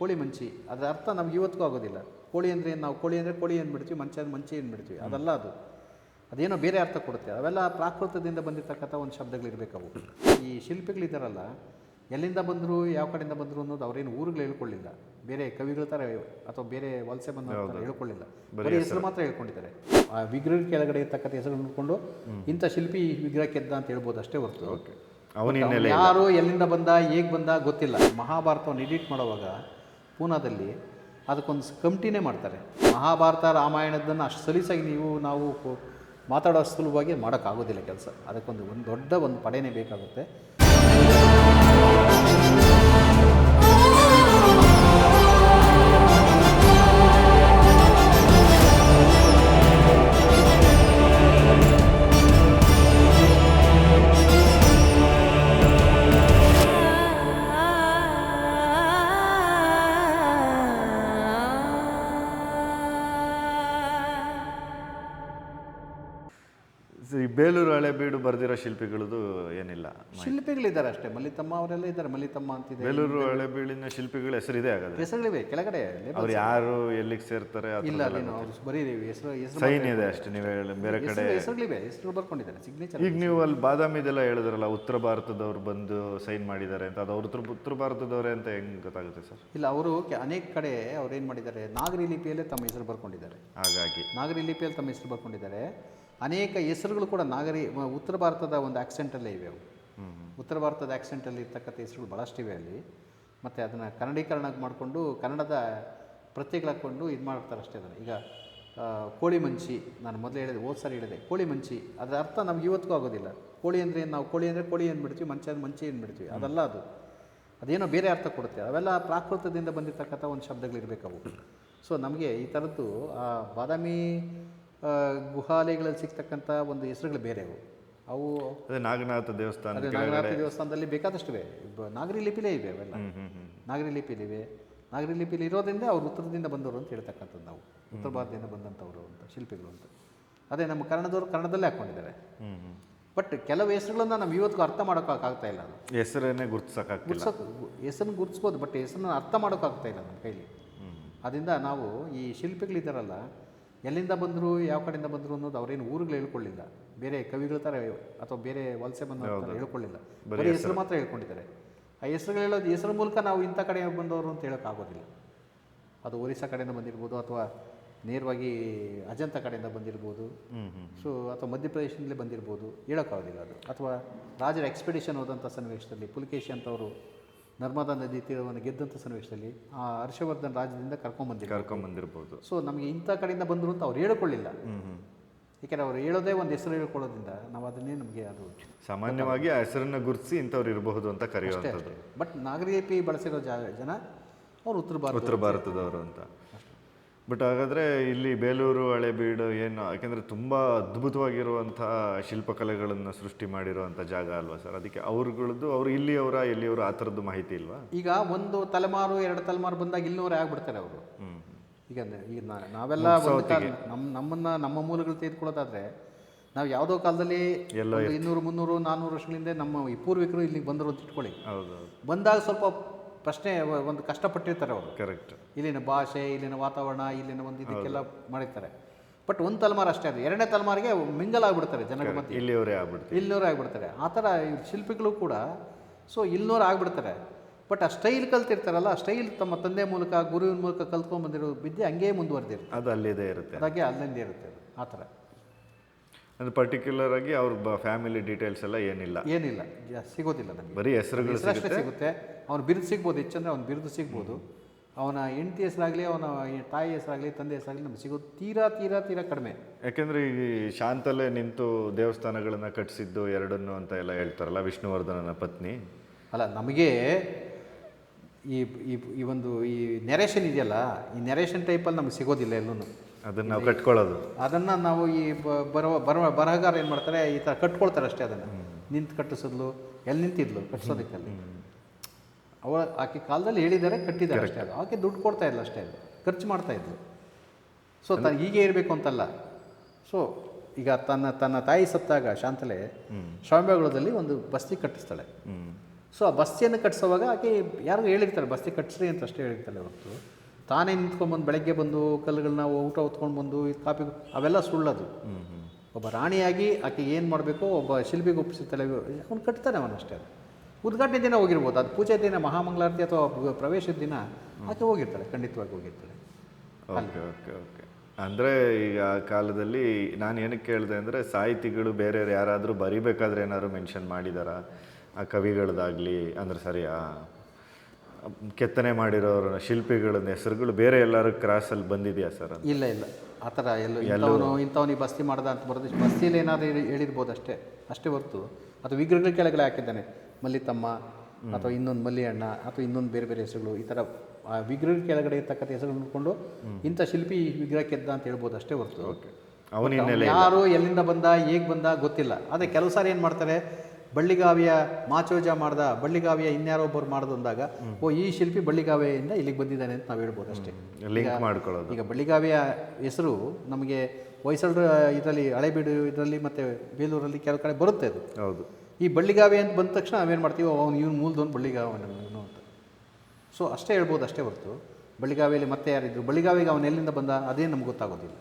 ಕೋಳಿ ಮಂಚಿ ಅದರ ಅರ್ಥ ನಮ್ಗೆ ಇವತ್ತಿಗೂ ಆಗೋದಿಲ್ಲ. ಕೋಳಿ ಅಂದರೆ ನಾವು ಕೋಳಿ ಅಂದರೆ ಕೋಳಿ ಅಂದ್ಬಿಡ್ತೀವಿ ಮಂಚ ಅಂದ್ರೆ ಮಂಚಿ ಅಂದ್ಬಿಡ್ತೀವಿ ಅದಲ್ಲ ಅದು. ಅದೇನೋ ಬೇರೆ ಅರ್ಥ ಕೊಡುತ್ತೆ. ಅವೆಲ್ಲ ಪ್ರಾಕೃತದಿಂದ ಬಂದಿರತಕ್ಕಂಥ ಒಂದು ಶಬ್ದಗಳಿರಬೇಕವು ಅವು. ಈ ಶಿಲ್ಪಿಗಳಿದ್ದಾರಲ್ಲ ಎಲ್ಲಿಂದ ಬಂದರು ಯಾವ ಕಡೆಯಿಂದ ಬಂದರು ಅನ್ನೋದು ಅವ್ರೇನು ಊರುಗಳು ಹೇಳ್ಕೊಳ್ಳಿಲ್ಲ. ಬೇರೆ ಕವಿಗಳ ಥರ ಅಥವಾ ಬೇರೆ ವಲಸೆ ಬಂದ ಹೇಳ್ಕೊಳ್ಳಿಲ್ಲ. ಬರೀ ಹೆಸರು. ಮಾತ್ರ ಹೇಳ್ಕೊಂಡಿದ್ದಾರೆ. ಆ ವಿಗ್ರಹ ಕೆಳಗಡೆ ಇರ್ತಕ್ಕಂಥ ಹೆಸರು ನೋಡಿಕೊಂಡು ಇಂಥ ಶಿಲ್ಪಿ ವಿಗ್ರಹ ಕೆದ್ದ ಅಂತ ಹೇಳ್ಬೋದು ಅಷ್ಟೇ ಹೊರತು. ಯಾರು ಎಲ್ಲಿಂದ ಬಂದ ಹೇಗೆ ಬಂದ ಗೊತ್ತಿಲ್ಲ. ಮಹಾಭಾರತವನ್ನು ಎಡಿಟ್ ಮಾಡುವಾಗ ಪೂನಾದಲ್ಲಿ ಅದಕ್ಕೊಂದು ಕಮಿಟಿನೇ ಮಾಡ್ತಾರೆ. ಮಹಾಭಾರತ ರಾಮಾಯಣದನ್ನು ಅಷ್ಟು ಸಲೀಸಾಗಿ ನೀವು, ನಾವು ಮಾತಾಡೋ ಸುಲಭವಾಗಿ ಮಾಡೋಕ್ಕಾಗೋದಿಲ್ಲ ಕೆಲಸ. ಅದಕ್ಕೊಂದು ಒಂದು ದೊಡ್ಡ ಒಂದು ಪಡೆಯೇ ಬೇಕಾಗುತ್ತೆ. ಶಿಲ್ಪಿಗಳದು ಏನಿಲ್ಲ. ಶಿಲ್ಪಿಗಳಿದ್ದಾರೆ ಅಷ್ಟೇ. ಮಲ್ಲಿತಮ್ಮ ಅವರೆಲ್ಲ ಇದ್ದಾರೆ. ಮಲ್ಲಿತಮ್ಮ ಅಂತಿದೆ ಬೇಲೂರು ಹಳೆಬೀಳಿನ ಶಿಲ್ಪಿಗಳ ಹೆಸರಿದೆ ಹಾಗಾದ್ರೆ ಹೆಸರುಗಳಿವೆ ಕೆಳಗಡೆ ಅವ್ರು ಯಾರು ಎಲ್ಲಿಗೆ ಸೇರ್ತಾರೆ ಇಲ್ಲ ಅವರು ಬರೀ ಹೆಸರು ಹೆಸರು ಸೈನ್ ಇದೆ ಅಷ್ಟೇ ನೀವು ಹೇಳಿ ಬೇರೆ ಕಡೆ ಹೆಸರು ಹೆಸರುಗಳಿವೆ ಹೆಸರು ಬರ್ಕೊಂಡಿದ್ದಾರೆ ಸಿಗ್ನೇಚರ್ ಈಗ ನೀವು ಅಲ್ಲಿ ಬಾದಾಮಿದೆಲ್ಲ ಹೇಳಿದ್ರಲ್ಲ ಉತ್ತರ ಭಾರತದವ್ರು ಬಂದು ಸೈನ್ ಮಾಡಿದ್ದಾರೆ ಅಂತ ಅದು ಅವ್ರ ಉತ್ತರ ಉತ್ತರ ಭಾರತದವರೇ ಅಂತ ಹೆಂಗ್ ಗೊತ್ತಾಗುತ್ತೆ ಸರ್? ಇಲ್ಲ ಅವರು ಅನೇಕ ಕಡೆ ಅವ್ರು ಏನು ಮಾಡಿದ್ದಾರೆ ನಾಗರಿ ಲಿಪಿಯಲ್ಲೇ ತಮ್ಮ ಹೆಸರು ಬರ್ಕೊಂಡಿದ್ದಾರೆ. ಹಾಗಾಗಿ. ನಾಗರಿ ಲಿಪಿಯಲ್ಲಿ ತಮ್ಮ ಹೆಸರು ಬರ್ಕೊಂಡಿದ್ದಾರೆ. ಅನೇಕ ಹೆಸರುಗಳು ಕೂಡ ನಾಗರಿ ಉತ್ತರ ಭಾರತದ ಒಂದು ಆಕ್ಸೆಂಟಲ್ಲೇ ಇವೆ ಅವು. ಉತ್ತರ ಭಾರತದ ಆಕ್ಸೆಂಟಲ್ಲಿ ಇರ್ತಕ್ಕಂಥ ಹೆಸರುಗಳು ಭಾಳಷ್ಟಿವೆ ಅಲ್ಲಿ. ಮತ್ತು ಅದನ್ನು ಕನ್ನಡೀಕರಣ ಮಾಡಿಕೊಂಡು ಕನ್ನಡದ ಪ್ರತ್ಯೇಕ ಹಾಕ್ಕೊಂಡು ಇದು ಮಾಡ್ತಾರೆ ಅಷ್ಟೇ ಅದನ್ನು. ಈಗ ಕೋಳಿ ಮಂಚಿ, ನಾನು ಮೊದಲು ಹೇಳಿದೆ, ಹೋದ ಸಾರಿ ಹೇಳಿದೆ, ಕೋಳಿ ಮಂಚಿ, ಅದರ ಅರ್ಥ ನಮ್ಗೆ ಇವತ್ತಿಗೂ ಆಗೋದಿಲ್ಲ. ಕೋಳಿ ಅಂದರೆ ನಾವು ಕೋಳಿ ಅಂದರೆ ಕೋಳಿ ಅಂದ್ಬಿಡ್ತೀವಿ ಮಂಚ ಅಂದ್ರೆ ಮಂಚಿ ಅಂದ್ಬಿಡ್ತೀವಿ ಅದಲ್ಲ ಅದು. ಅದೇನೋ ಬೇರೆ ಅರ್ಥ ಕೊಡುತ್ತೆ, ಅವೆಲ್ಲ ಪ್ರಾಕೃತದಿಂದ ಬಂದಿರತಕ್ಕಂಥ ಒಂದು ಶಬ್ದಗಳಿರಬೇಕು ಅವು. ಸೊ ನಮಗೆ ಈ ಥರದ್ದು ಆ, ಬಾದಾಮಿ ಗುಹಾಲಯಗಳಲ್ಲಿ ಸಿಗ್ತಕ್ಕಂಥ ಒಂದು ಹೆಸರುಗಳು ಬೇರೆ ಅವು. ಅವು ಅದೇ ನಾಗನಾಥ ದೇವಸ್ಥಾನ ಅದೇ ನಾಗನಾಥ ದೇವಸ್ಥಾನದಲ್ಲಿ ಬೇಕಾದಷ್ಟು ಇವೆ ನಾಗರಿ ಲಿಪಿಲೇ ಇವೆ ಅವೆಲ್ಲ. ನಾಗರಿ ಲಿಪಿಲಿ ಹ್ಮ್. ನಾಗರಿ ಲಿಪಿಲಿವೆ. ನಾಗರಿ ಲಿಪಿಲಿ ಇರೋದ್ರಿಂದ ಅವ್ರು ಉತ್ತರದಿಂದ ಬಂದವರು ಅಂತ ಹೇಳ್ತಕ್ಕಂಥದ್ದು ನಾವು. ಉತ್ತರ ಭಾರತದಿಂದ ಬಂದಂಥವರು ಅಂತ ಶಿಲ್ಪಿಗಳು ಅಂತ. ಅದೇ ನಮ್ಮ ಕನ್ನಡದವರು ಕನ್ನಡದಲ್ಲೇ ಹಾಕ್ಕೊಂಡಿದ್ದಾರೆ ಬಟ್ ಕೆಲವು ಹೆಸರುಗಳನ್ನ ನಾವು ಇವತ್ತಿಗೂ ಅರ್ಥ ಮಾಡೋಕ್ಕಾಗ್ತಾ ಇಲ್ಲ ಹೆಸರನ್ನೇ ಗುರುತಿಸೋಕೆ ಗುರ್ಸೋಕೆ ಹೆಸರನ್ನು ಗುರ್ತಿಸ್ಬೋದು ಬಟ್ ಹೆಸರನ್ನ ಅರ್ಥ ಮಾಡೋಕ್ಕಾಗ್ತಾ ಇಲ್ಲ ನಮ್ಮ ಕೈಲಿ. ಅದರಿಂದ ನಾವು ಈ ಶಿಲ್ಪಿಗಳಿದ್ದಾರಲ್ಲ ಎಲ್ಲಿಂದ ಬಂದರು ಯಾವ ಕಡೆಯಿಂದ ಬಂದರು ಅನ್ನೋದು ಅವ್ರೇನು ಊರುಗಳು ಹೇಳ್ಕೊಳ್ಳಿಲ್ಲ. ಬೇರೆ ಕವಿಗಳ ಥರ ಅಥವಾ ಬೇರೆ ವಲಸೆ ಬಂದ ಹೇಳ್ಕೊಳ್ಳಿಲ್ಲ. ಬರೀ ಹೆಸರು. ಮಾತ್ರ ಹೇಳ್ಕೊಂಡಿದ್ದಾರೆ. ಆ ಹೆಸರುಗಳು ಹೇಳೋದು ಹೆಸರು ಮೂಲಕ ನಾವು ಇಂಥ ಕಡೆ ಬಂದವರು ಅಂತ ಹೇಳೋಕ್ಕಾಗೋದಿಲ್ಲ. ಅದು ಒರಿಸ್ಸಾ ಕಡೆಯಿಂದ ಬಂದಿರ್ಬೋದು ಅಥವಾ ನೇರವಾಗಿ ಅಜಂತ ಕಡೆಯಿಂದ ಬಂದಿರ್ಬೋದು. ಸೊ ಅಥವಾ ಮಧ್ಯಪ್ರದೇಶದಿಂದಲೇ ಬಂದಿರ್ಬೋದು ಹೇಳೋಕ್ಕಾಗೋದಿಲ್ಲ ಅದು. ಅಥವಾ ರಾಜರ ಎಕ್ಸ್ಪಿಡಿಷನ್ ಹೋದಂಥ ಸನ್ನಿವೇಶದಲ್ಲಿ ಪುಲಿಕೇಶಿ ಅಂತವರು ನರ್ಮದಾ ನದಿ ತೀರವನ್ನು ಗೆದ್ದಂಥ ಸನ್ನಿವೇಶದಲ್ಲಿ ಆ ಹರ್ಷವರ್ಧನ್ ರಾಜ್ಯದಿಂದ ಕರ್ಕೊಂಡ್ಬಂದಿ ಕರ್ಕೊಂಡ್ ಬಂದಿರ್ಬೋದು ಸೊ ನಮಗೆ ಇಂಥ ಕಡೆಯಿಂದ ಬಂದರು ಅಂತ ಅವ್ರು ಹೇಳ್ಕೊಳ್ಳಿಲ್ಲ. ಏಕೆಂದರೆ ಅವ್ರು ಹೇಳೋದೇ ಒಂದು ಹೆಸರು ಹೇಳ್ಕೊಳ್ಳೋದ್ರಿಂದ ನಾವು ಅದನ್ನೇ ನಮಗೆ ಅದು ಸಾಮಾನ್ಯವಾಗಿ ಆ ಹೆಸರನ್ನ ಗುರುತಿಸಿ ಇಂಥವ್ರು ಇರಬಹುದು ಅಂತ ಕರೆಯುವಂಥದ್ದು. ಬಟ್ ನಾಗರಿಕಿ ಬಳಸಿರೋ ಜನ ಅವ್ರು ಉತ್ತರ ಭಾರತ ಉತ್ತರ ಭಾರತದವರು ಅಂತ. ಬಟ್ ಹಾಗಾದ್ರೆ ಇಲ್ಲಿ ಬೇಲೂರು ಹಳೆಬೀಡು ಏನು ಯಾಕೆಂದರೆ ತುಂಬಾ ಅದ್ಭುತವಾಗಿರುವಂಥ ಶಿಲ್ಪಕಲೆಗಳನ್ನು ಸೃಷ್ಟಿ ಮಾಡಿರುವಂಥ ಜಾಗ ಅಲ್ವಾ ಸರ್? ಅದಕ್ಕೆ ಅವ್ರುಗಳದ್ದು ಅವ್ರು ಇಲ್ಲಿಯವರ ಎಲ್ಲಿಯವರು ಆ ಥರದ್ದು ಮಾಹಿತಿ ಇಲ್ವಾ? ಈಗ ಒಂದು ತಲೆಮಾರು ಎರಡು ತಲೆಮಾರು ಬಂದಾಗ ಇಲ್ಲಿನವರೇ ಆಗ್ಬಿಡ್ತಾರೆ ಅವರು. ಈಗ ಈಗ ನಾವೆಲ್ಲ ನಮ್ಮ ನಮ್ಮನ್ನ ನಮ್ಮ ಮೂಲಗಳು ತೆಗೆದುಕೊಳ್ಳೋದಾದರೆ ನಾವು ಯಾವುದೋ ಕಾಲದಲ್ಲಿ ಎಲ್ಲ ಇನ್ನೂರು ಮುನ್ನೂರು ನಾನ್ನೂರು ವರ್ಷಗಳಿಂದ ನಮ್ಮ ಈ ಪೂರ್ವಿಕರು ಇಲ್ಲಿಗೆ ಬಂದರು ಅಂತ ಇಟ್ಕೊಳ್ಳಿ. ಹೌದು ಬಂದಾಗ ಸ್ವಲ್ಪ ಪ್ರಶ್ನೆ ಒಂದು ಕಷ್ಟಪಟ್ಟಿರ್ತಾರೆ ಅವರು. ಕರೆಕ್ಟ್ ಇಲ್ಲಿನ ಭಾಷೆ ಇಲ್ಲಿನ ವಾತಾವರಣ ಇಲ್ಲಿನ ಒಂದು ಇದಕ್ಕೆಲ್ಲ ಮಾಡಿರ್ತಾರೆ. ಬಟ್ ಒಂದು ತಲೆಮಾರು ಅಷ್ಟೇ ಅದು. ಎರಡನೇ ತಲೆಮಾರಿಗೆ ಮಿಂಗಲ್ ಆಗಿಬಿಡ್ತಾರೆ ಮಧ್ಯೆ. ಇಲ್ಲಿಯವರೇ ಆಗ್ಬಿಡ್ತಾರೆ. ಇಲ್ಲಿಯವರೇ ಆಗಿಬಿಡ್ತಾರೆ. ಆ ಥರ ಶಿಲ್ಪಿಗಳು ಕೂಡ ಸೊ ಇಲ್ನೂರು ಆಗಿಬಿಡ್ತಾರೆ. ಬಟ್ ಆ ಸ್ಟೈಲ್ ಕಲ್ತಿರ್ತಾರಲ್ಲ ಆ ಸ್ಟೈಲ್ ತಮ್ಮ ತಂದೆ ಮೂಲಕ ಗುರುವಿನ ಮೂಲಕ ಕಲ್ತ್ಕೊಂಡ್ಬಂದಿರೋ ವಿದ್ಯೆ ಹಂಗೇ ಮುಂದುವರೆದಿರುತ್ತೆ. ಅದು ಅಲ್ಲಿದೆ ಇರುತ್ತೆ. ಅದಕ್ಕೆ ಅಲ್ಲಿಂದ ಇರುತ್ತೆ ಆ ಥರ. ಅದು ಪರ್ಟಿಕ್ಯುಲರ್ ಆಗಿ ಅವ್ರ ಫ್ಯಾಮಿಲಿ ಡೀಟೇಲ್ಸ್ ಎಲ್ಲ ಏನಿಲ್ಲ. ಏನಿಲ್ಲ. ಜಾ- ಸಿಗೋದಿಲ್ಲ ನಮಗೆ. ಬರೀ ಹೆಸರುಗಳು ಹೆಸರು ಸಿಗುತ್ತೆ. ಅವ್ನು ಬಿರುದು ಸಿಗ್ಬೋದು ಹೆಚ್ಚಂದ್ರೆ ಅವ್ನು ಬಿರುದು ಸಿಗ್ಬೋದು. ಅವನ ಹೆಂಡತಿ ಹೆಸರಾಗಲಿ ಅವನ ತಾಯಿ ಹೆಸರಾಗಲಿ ತಂದೆ ಹೆಸರಾಗಲಿ ನಮ್ಗೆ ಸಿಗೋದು ತೀರಾ ತೀರಾ ತೀರಾ ಕಡಿಮೆ. ಯಾಕೆಂದ್ರೆ ಈ ಶಾಂತಲೆ ನಿಂತು ದೇವಸ್ಥಾನಗಳನ್ನ ಕಟ್ಟಿಸಿದ್ದು ಎರಡನ್ನು ಅಂತ ಎಲ್ಲ ಹೇಳ್ತಾರಲ್ಲ ವಿಷ್ಣುವರ್ಧನನ ಪತ್ನಿ. ಅಲ್ಲ ನಮಗೆ ಈ ಈ- ಈ ಒಂದು ಈ ನೆರೇಷನ್ ಇದೆಯಲ್ಲ ಈ ನೆರೇಷನ್ ಟೈಪಲ್ಲಿ ನಮ್ಗೆ ಸಿಗೋದಿಲ್ಲ ಎಲ್ಲೂ ಅದನ್ನ ನಾವು ಕಟ್ಕೊಳ್ಳೋದು. ಅದನ್ನು ನಾವು ಈ ಬರುವ ಬರುವ ಬರಹಗಾರ ಏನು ಮಾಡ್ತಾರೆ ಈ ಥರ ಕಟ್ಕೊಳ್ತಾರೆ ಅಷ್ಟೇ ಅದನ್ನು. ನಿಂತು ಕಟ್ಟಿಸಿದ್ಲು ಎಲ್ಲಿ ನಿಂತಿದ್ಲು ಕಟ್ಸೋದಕ್ಕಲ್ಲಿ. ಅವಳ ಆಕೆ ಕಾಲದಲ್ಲಿ ಹೇಳಿದ್ದಾರೆ ಕಟ್ಟಿದ್ದಾರೆ ಅಷ್ಟೇ ಅದು. ಆಕೆ ದುಡ್ಡು ಕೊಡ್ತಾ ಇಲ್ಲ ಅಷ್ಟೇ ಅದು. ಖರ್ಚು ಮಾಡ್ತಾ ಇದ್ಲು. ಸೊ ತ ಹೀಗೆ ಇರಬೇಕು ಅಂತಲ್ಲ. ಸೊ ಈಗ ತನ್ನ ತನ್ನ ತಾಯಿ ಸತ್ತಾಗ ಶಾಂತಲೆ ಶ್ರವಣಬೆಳಗೊಳದಲ್ಲಿ ಒಂದು ಬಸ್ತಿ ಕಟ್ಟಿಸ್ತಾಳೆ. ಸೊ ಆ ಬಸ್ತಿಯನ್ನು ಕಟ್ಟಿಸೋವಾಗ ಆಕೆ ಯಾರಿಗೂ ಹೇಳಿರ್ತಾರೆ ಬಸ್ತಿ ಕಟ್ಟಿಸ್ರಿ ಅಂತ ಅಷ್ಟೇ ಹೇಳಿರ್ತಾಳೆ ಹೊರತು. ತಾನೇ ನಿಂತ್ಕೊಂಡ್ಬಂದು ಬೆಳಗ್ಗೆ ಬಂದು ಕಲ್ಲುಗಳನ್ನ ಊಟ ಹೊತ್ಕೊಂಡು ಬಂದು ಇದು ಕಾಪಿ ಅವೆಲ್ಲ ಸುಳ್ಳದು. ಒಬ್ಬ ರಾಣಿಯಾಗಿ ಆಕೆ ಏನು ಮಾಡಬೇಕು ಒಬ್ಬ ಶಿಲ್ಪಿಗೆ ಒಪ್ಪಿಸಿ ತಲೆ ಅವ್ನು ಕಟ್ತಾನೆ ಅವನಷ್ಟೇ ಅದು. ಉದ್ಘಾಟನೆ ದಿನ ಹೋಗಿರ್ಬೋದು. ಅದು ಪೂಜೆ ದಿನ, ಮಹಾಮಂಗಳಾರತಿ ಅಥವಾ ಪ್ರವೇಶದ ದಿನ ಆಕೆ ಹೋಗಿರ್ತಾಳೆ, ಖಂಡಿತವಾಗಿ ಹೋಗಿರ್ತಾಳೆ. Okay okay okay. ಅಂದರೆ ಈಗ ಆ ಕಾಲದಲ್ಲಿ ನಾನು ಏನಕ್ಕೆ ಕೇಳಿದೆ ಅಂದರೆ ಸಾಹಿತಿಗಳು ಬೇರೆಯವ್ರು ಯಾರಾದರೂ ಬರಿಬೇಕಾದ್ರೆ ಏನಾದ್ರು ಮೆನ್ಷನ್ ಮಾಡಿದಾರಾ? ಆ ಕವಿಗಳದಾಗಲಿ, ಅಂದ್ರೆ ಸರಿ, ಆ ಕೆತ್ತನೆ ಮಾಡಿರೋರ ಶಿಲ್ಪಿಗಳ ಹೆಸರುಗಳು ಬೇರೆ ಎಲ್ಲರೂ ಕ್ರಾಸಲ್ಲಿ ಬಂದಿದೆಯಾ ಸರ್ ಇಲ್ಲ ಇಲ್ಲ. ಆ ಥರ ಎಲ್ಲೂ ಇಂಥವನು ಇಂಥವನಿಗೆ ಬಸ್ತಿ ಮಾಡ್ದ ಅಂತ ಬರೋದು ಬಸ್ತಿಯಲ್ಲಿ ಏನಾದರೂ ಹೇಳಿ ಹೇಳಿರ್ಬೋದು ಅಷ್ಟೇ. ಅಷ್ಟೇ ಹೊರತು. ಅದು ವಿಗ್ರಹಗಳ ಕೆಳಗಡೆ ಹಾಕಿದ್ದಾನೆ. ಮಲ್ಲಿತಮ್ಮ ಅಥವಾ ಇನ್ನೊಂದು ಮಲ್ಲಿ ಅಣ್ಣ ಅಥವಾ ಇನ್ನೊಂದು ಬೇರೆ ಬೇರೆ ಹೆಸರುಗಳು ಈ ಥರ ಆ ವಿಗ್ರಹಗಳ ಕೆಳಗಡೆ ಇರ್ತಕ್ಕಂಥ ಹೆಸರು ನೋಡಿಕೊಂಡು ಇಂಥ ಶಿಲ್ಪಿ ವಿಗ್ರಹ ಕೆದ್ದ ಅಂತ ಹೇಳ್ಬೋದು ಅಷ್ಟೇ ಹೊರತು. ಯಾರು ಎಲ್ಲಿಂದ ಬಂದ ಹೇಗೆ ಬಂದ ಗೊತ್ತಿಲ್ಲ. ಅದೇ ಕೆಲವು ಸಾರಿ ಏನು ಮಾಡ್ತಾರೆ ಬಳ್ಳಿಗಾವಿಯ ಮಾಚೋಜ ಮಾಡ್ದ ಬಳ್ಳಿಗಾವಿಯ ಇನ್ಯಾರೋ ಒಬ್ಬರು ಮಾಡ್ದು ಅಂದಾಗ ಓ ಈ ಶಿಲ್ಪಿ ಬಳ್ಳಿಗಾವಿಯಿಂದ ಇಲ್ಲಿಗೆ ಬಂದಿದ್ದಾನೆ ಅಂತ ನಾವು ಹೇಳ್ಬೋದು ಅಷ್ಟೇ. ಮಾಡ್ಕೊಳ್ಳೋದು. ಈಗ ಬಳ್ಳಿಗಾವಿಯ ಹೆಸರು ನಮಗೆ ಹೊಯ್ಸಳರ ಇದರಲ್ಲಿ ಹಳೆಬೀಡು ಇದರಲ್ಲಿ ಮತ್ತೆ ಬೇಲೂರಲ್ಲಿ ಕೆಲವು ಕಡೆ ಬರುತ್ತೆ ಅದು. ಹೌದು. ಈ ಬಳ್ಳಿಗಾವಿ ಅಂತ ಬಂದ ತಕ್ಷಣ ನಾವೇನು ಮಾಡ್ತೀವಿ ಅವ್ನು ಇವ್ನು ಮೂಲದವನು ಒಂದು ಇವನು ಅಂತ. ಸೊ ಅಷ್ಟೇ ಹೇಳ್ಬೋದು ಅಷ್ಟೇ ಹೊರತು. ಬಳ್ಳಿಗಾವಿಯಲ್ಲಿ ಮತ್ತೆ ಯಾರಿದ್ರು ಬಳ್ಳಿಗಾವಿಗೆ ಅವನು ಎಲ್ಲಿಂದ ಬಂದ ಅದೇ ನಮ್ಗೆ ಗೊತ್ತಾಗೋದಿಲ್ಲ.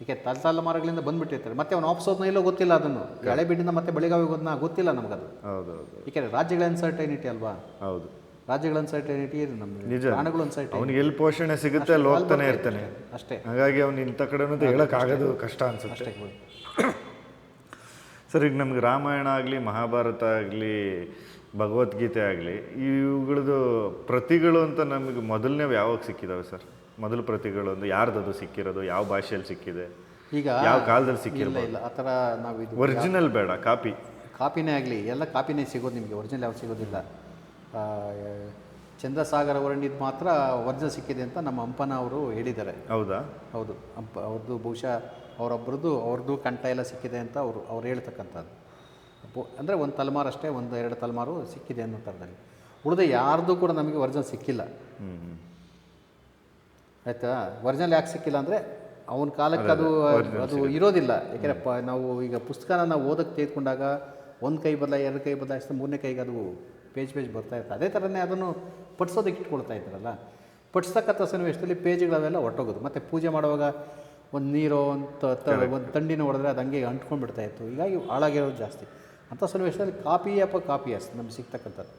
ಹ್ಞೂ ತಲೆ ಮರಗಳಿಂದ ಬಂದ್ಬಿಟ್ಟಿರ್ತಾರೆ. ಮತ್ತೆ ಅವ್ನು ಅವನು ಆಫ್ಸೋದ್ನ ಇಲ್ಲೋ ಗೊತ್ತಿಲ್ಲ ಅದನ್ನು. ಹಳೆಬೀಡಿಂದ ಮತ್ತೆ ಬೆಳಗಾವಿಗೆ ಹೋದ್ನ ಗೊತ್ತಿಲ್ಲ ನಮಗದು. ಹೌದು ಹೌದು ಏಕೆಂದರೆ ರಾಜ್ಯಗಳ ಅನ್ಸರ್ಟೈನಿಟಿ ಅಲ್ವಾ? ಹೌದು. ರಾಜ್ಯಗಳ ಅನ್ಸರ್ಟೈನಿಟಿ ನಮಗೆ ನಿಜ. ಪ್ರಾಣಗಳು ಅನ್ಸರ್ಟೈನಿಟಿ ಅವನಿಗೆ ಎಲ್ಲಿ ಪೋಷಣೆ ಸಿಗುತ್ತೆ ಅಲ್ಲಿ ಹೋಗ್ತಾನೆ ಇರ್ತಾನೆ. ಅಷ್ಟೇ. ಹಾಗಾಗಿ ಅವ್ನು ಇಂಥ ಕಡೆನೂ ಹೇಳೋಕ್ಕಾಗೋದು ಕಷ್ಟ ಅನ್ಸುತ್ತೆ. ಅಷ್ಟೇ ಸರ್ ಈಗ ನಮ್ಗೆ ರಾಮಾಯಣ ಆಗಲಿ ಮಹಾಭಾರತ ಆಗಲಿ ಭಗವದ್ಗೀತೆ ಆಗಲಿ ಇವುಗಳದ್ದು ಪ್ರತಿಗಳು ಅಂತ ನಮಗೆ ಮೊದಲನೇ ಯಾವಾಗ ಸಿಕ್ಕಿದಾವೆ ಸರ್? ಮೊದಲು ಪ್ರತಿಗಳು ಅಂದ್ರೆ ಯಾರ್ದದು ಸಿಕ್ಕಿರೋದು ಯಾವ ಭಾಷೆಯಲ್ಲಿ ಸಿಕ್ಕಿದೆ ಈಗ ಯಾವ ಕಾಲದಲ್ಲಿ ಸಿಕ್ಕಿರಲ್ಲ ಇಲ್ಲ ಆ ಥರ ನಾವು ಇದು ಒರಿಜಿನಲ್ ಬೇಡ ಕಾಪಿ ಕಾಪಿನೇ ಆಗಲಿ ಎಲ್ಲ ಕಾಪಿನೇ ಸಿಗೋದು ನಿಮಗೆ ಒರಿಜಿನಲ್ ಯಾವ ಸಿಗೋದಿಲ್ಲ. ಚಂದ್ರಸಾಗರ ವರ್ಣಿದ್ ಮಾತ್ರ ಒರಿಜಿನಲ್ ಸಿಕ್ಕಿದೆ ಅಂತ ನಮ್ಮ ಅಂಪನ ಅವರು ಹೇಳಿದ್ದಾರೆ. ಹೌದಾ? ಹೌದು ಹಂಪ ಅವ್ರದ್ದು ಬಹುಶಃ ಅವರೊಬ್ಬರದ್ದು ಅವ್ರದ್ದು ಕಂಠ ಎಲ್ಲ ಸಿಕ್ಕಿದೆ ಅಂತ ಅವರು ಅವ್ರು ಹೇಳ್ತಕ್ಕಂಥದ್ದು. ಅಂದರೆ ಒಂದು ತಲೆಮಾರು ಅಷ್ಟೇ ಒಂದು ಎರಡು ತಲೆಮಾರು ಸಿಕ್ಕಿದೆ ಅನ್ನೋ ಥರದಲ್ಲಿ. ಉಳಿದ ಯಾರ್ದು ಕೂಡ ನಮಗೆ ವರ್ಜನ್ ಸಿಕ್ಕಿಲ್ಲ. ಹ್ಞೂ ಹ್ಞೂ ಆಯಿತಾ? ಒರಿಜಿನಲ್ ಯಾಕೆ ಸಿಕ್ಕಿಲ್ಲ ಅಂದರೆ ಅವನ ಕಾಲಕ್ಕೆ ಅದು ಅದು ಇರೋದಿಲ್ಲ. ಯಾಕೆಂದರೆ ಪ ನಾವು ಈಗ ಪುಸ್ತಕನ ನಾವು ಓದಕ್ಕೆ ತೆಗೆದುಕೊಂಡಾಗ ಒಂದು ಕೈ ಬದಲ ಎರಡು ಕೈ ಬದಲಾಯಿಸಿದ ಮೂರನೇ ಕೈಗೆ ಅದು ಪೇಜ್ ಪೇಜ್ ಬರ್ತಾ ಇರ್ತದೆ ಅದೇ ಥರನೇ ಅದನ್ನು ಪಟ್ಸೋದಕ್ಕೆ ಇಟ್ಕೊಳ್ತಾ ಇದ್ದಾರಲ್ಲ. ಪಟ್ಸ್ತಕ್ಕಂಥ ಸನ್ನಿವೇಶದಲ್ಲಿ ಪೇಜ್ಗಳವೆಲ್ಲ ಹೊಟ್ಟೋಗೋದು ಮತ್ತು ಪೂಜೆ ಮಾಡುವಾಗ ಒಂದು ನೀರೋ ಒಂದು ಒಂದು ತಂಡಿನ ಹೊಡೆದ್ರೆ ಅದು ಹಂಗೆ ಅಂಟ್ಕೊಂಡ್ಬಿಡ್ತಾಯಿತ್ತು ಹೀಗಾಗಿ ಹಾಳಾಗಿರೋದು ಜಾಸ್ತಿ. ಅಂಥ ಸನ್ನಿವೇಶದಲ್ಲಿ ಕಾಪಿ ಅಪ್ಪ ಕಾಪಿ ಅಷ್ಟು ನಮ್ಗೆ ಸಿಗ್ತಕ್ಕಂಥದ್ದು.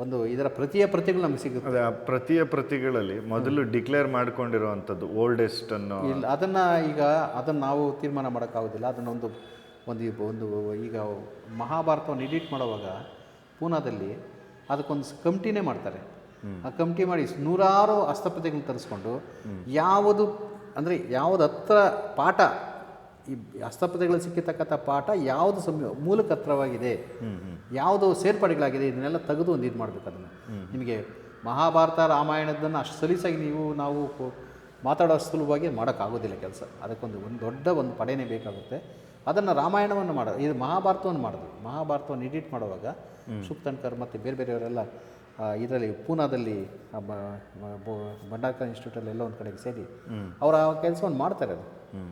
ಒಂದು ಇದರ ಪ್ರತಿಯ ಪ್ರತಿಗಳು ನಮ್ಗೆ ಸಿಗುತ್ತೆ. ಆ ಪ್ರತಿಯ ಪ್ರತಿಗಳಲ್ಲಿ ಮೊದಲು ಡಿಕ್ಲೇರ್ ಮಾಡ್ಕೊಂಡಿರುವಂಥದ್ದು ಓಲ್ಡೆಸ್ಟ್ ಅನ್ನು ಇಲ್ಲ ಅದನ್ನು ಈಗ ಅದನ್ನು ನಾವು ತೀರ್ಮಾನ ಮಾಡೋಕ್ಕಾಗೋದಿಲ್ಲ. ಅದನ್ನು ಒಂದು ಒಂದು ಒಂದು ಈಗ ಮಹಾಭಾರತವನ್ನು ಎಡಿಟ್ ಮಾಡುವಾಗ ಪೂನಾದಲ್ಲಿ ಅದಕ್ಕೊಂದು ಕಮಿಟಿನೇ ಮಾಡ್ತಾರೆ. ಆ ಕಮಿಟಿ ಮಾಡಿ ನೂರಾರು ಹಸ್ತಪ್ರತಿಗಳನ್ನ ತರಿಸ್ಕೊಂಡು ಯಾವುದು ಅಂದರೆ ಯಾವುದು ಹತ್ರ ಪಾಠ ಈ ಹಸ್ತಪ್ರತಿಗಳು ಸಿಕ್ಕಿರ್ತಕ್ಕಂಥ ಪಾಠ ಯಾವುದು ಸಮ ಮೂಲಕತ್ರವಾಗಿದೆ. ಯಾವುದು ಸೇರ್ಪಡೆಗಳಾಗಿದೆ ಇದನ್ನೆಲ್ಲ ತೆಗೆದು ಒಂದು ಇದು ಮಾಡಬೇಕು ಅದನ್ನು. ನಿಮಗೆ ಮಹಾಭಾರತ ರಾಮಾಯಣದನ್ನು ಅಷ್ಟು ಸಲೀಸಾಗಿ ನೀವು ನಾವು ಮಾತಾಡೋ ಸುಲಭವಾಗಿ ಮಾಡೋಕ್ಕಾಗೋದಿಲ್ಲ ಕೆಲಸ. ಅದಕ್ಕೊಂದು ಒಂದು ದೊಡ್ಡ ಒಂದು ಪಡೆಯೇ ಬೇಕಾಗುತ್ತೆ. ಅದನ್ನು ರಾಮಾಯಣವನ್ನು ಮಾಡೋ ಇದು ಮಹಾಭಾರತವನ್ನು ಮಾಡೋದು. ಮಹಾಭಾರತವನ್ನು ಎಡಿಟ್ ಮಾಡುವಾಗ ಸುಪ್ತಂಕರ್ ಮತ್ತು ಬೇರೆ ಬೇರೆಯವರೆಲ್ಲ ಇದರಲ್ಲಿ ಪೂನಾದಲ್ಲಿ ಭಂಡಾರ್ಕರ್ ಇನ್ಸ್ಟಿಟ್ಯೂಟಲ್ಲಿ ಎಲ್ಲ ಒಂದು ಕಡೆಗೆ ಸೇರಿ ಅವರ ಆ ಕೆಲಸವನ್ನು ಮಾಡ್ತಾರೆ ಅದು.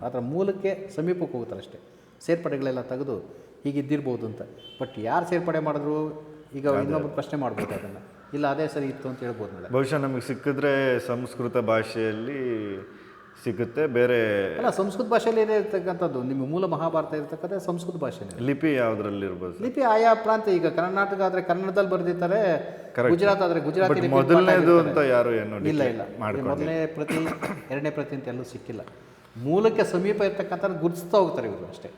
ಅದರ ಮೂಲಕ್ಕೆ ಸಮೀಪಕ್ಕೆ ಹೋಗ್ತಾರೆ ಅಷ್ಟೇ. ಸೇರ್ಪಡೆಗಳೆಲ್ಲ ತೆಗೆದು ಹೀಗಿದ್ದಿರ್ಬೋದು ಅಂತ. ಬಟ್ ಯಾರು ಸೇರ್ಪಡೆ ಮಾಡಿದ್ರು ಈಗ ಇನ್ನೊಬ್ಬರು ಪ್ರಶ್ನೆ ಮಾಡ್ಬೋದು ಅದನ್ನು. ಇಲ್ಲ ಅದೇ ಸರಿ ಇತ್ತು ಅಂತ ಹೇಳ್ಬೋದು ನಾಳೆ. ಬಹುಶಃ ನಮಗೆ ಸಿಕ್ಕಿದ್ರೆ ಸಂಸ್ಕೃತ ಭಾಷೆಯಲ್ಲಿ ಸಿಗುತ್ತೆ ಬೇರೆ ಅಲ್ಲ ಸಂಸ್ಕೃತ ಭಾಷೆಯಲ್ಲಿ ಏನೇ ಇರ್ತಕ್ಕಂಥದ್ದು ನಿಮ್ಮ ಮೂಲ ಮಹಾಭಾರತ ಇರ್ತಕ್ಕಂಥ ಸಂಸ್ಕೃತ ಭಾಷೆನೇ ಲಿಪಿ ಯಾವುದ್ರಲ್ಲಿ ಇರ್ಬೋದು? ಲಿಪಿ ಆಯಾ ಪ್ರಾಂತ ಈಗ ಕರ್ನಾಟಕ ಆದರೆ ಕನ್ನಡದಲ್ಲಿ ಬರೆದಿರ್ತಾರೆ ಗುಜರಾತ್ ಆದರೆ ಗುಜರಾತಿ ಮೊದಲನೇದು ಅಂತ ಯಾರು ಏನು ಇಲ್ಲ ಇಲ್ಲ. ಮೊದಲನೇ ಪ್ರತಿ ಎರಡನೇ ಪ್ರತಿ ಅಂತ ಎಲ್ಲೂ ಸಿಕ್ಕಿಲ್ಲ. ಮೂಲಕ್ಕೆ ಸಮೀಪ ಇರ್ತಕ್ಕಂಥ ಗುರುತಿಸ್ತಾ ಹೋಗ್ತಾರೆ ಇವರು ಅಷ್ಟೇ.